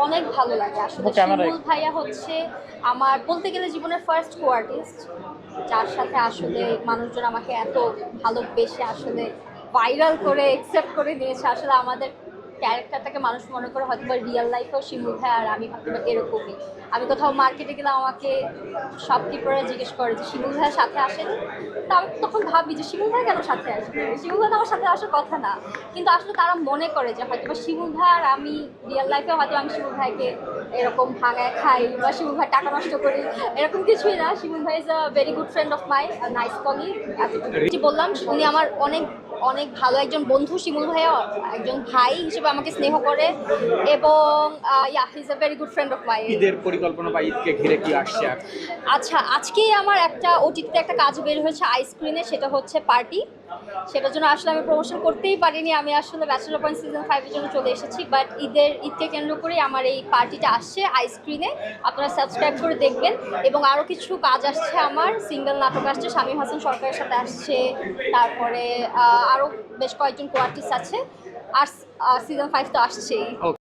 অনেক ভালো লাগে আসলে। শিমুল ভাইয়া হচ্ছে আমার বলতে গেলে জীবনের ফার্স্ট কো আর্টিস্ট যার সাথে আসলে মানুষজন আমাকে এত ভালোবেসে আসলে ভাইরাল করে একসেপ্ট করে নিয়েছে আসলে আমাদের ক্যারেক্টারটাকে মানুষ মনে করে হয়তো বা রিয়েল লাইফেও শিমুল ভাই আর আমি হয়তো বা এরকমই। আমি কোথাও মার্কেটে গেলে আমাকে শপকিপাররা জিজ্ঞেস করে যে, শিমুল ভাইয়ের সাথে আসেন? তা আমি তখন ভাবি যে, শিমুল ভাই কেন সাথে আসবে শিমুল ভাই আমার সাথে আসার কথা না। কিন্তু আসলে তারা মনে করে যে হয়তো বা শিমুল ভাই আর আমি রিয়েল লাইফে হয়তো আমি শিমুল ভাইকে এরকম ভাঙায় খাই বা শিমুল ভাই টাকা নষ্ট করি এরকম কিছুই না। শিমুল ভাই is a very good friend of my nice কলি যে বললাম উনি আমার অনেক অনেক ভালো একজন বন্ধু শিমুল ভাইয়া একজন ভাই হিসেবে আমাকে স্নেহ করে এবং yeah he is a very good friend of my ঈদের পরিকল্পনা বা ঈদকে ঘিরে কি আসছে আচ্ছা আজকেই আমার একটা ওটিতে একটা কাজ বের হয়েছে আইসক্রিনে সেটা হচ্ছে পার্টি সেটার জন্য আসলে আমি প্রমোশন করতেই পারিনি। আমি আসলে ব্যাচেলর পয়েন্ট সিজন ফাইভের জন্য চলে এসেছি বাট ঈদের ঈদকে কেন্দ্র করে আমার এই পার্টিটা আসছে আইসক্রিনে আপনারা সাবস্ক্রাইব করে দেখবেন। এবং আরও কিছু কাজ আসছে আমার সিঙ্গেল নাটক আসছে, শামীম হাসান সরকারের সাথে আসছে, তারপরে আরও বেশ কয়েকজন কোয়ার্টিস্ট আছে। আর সিজন ফাইভ তো আসছেই।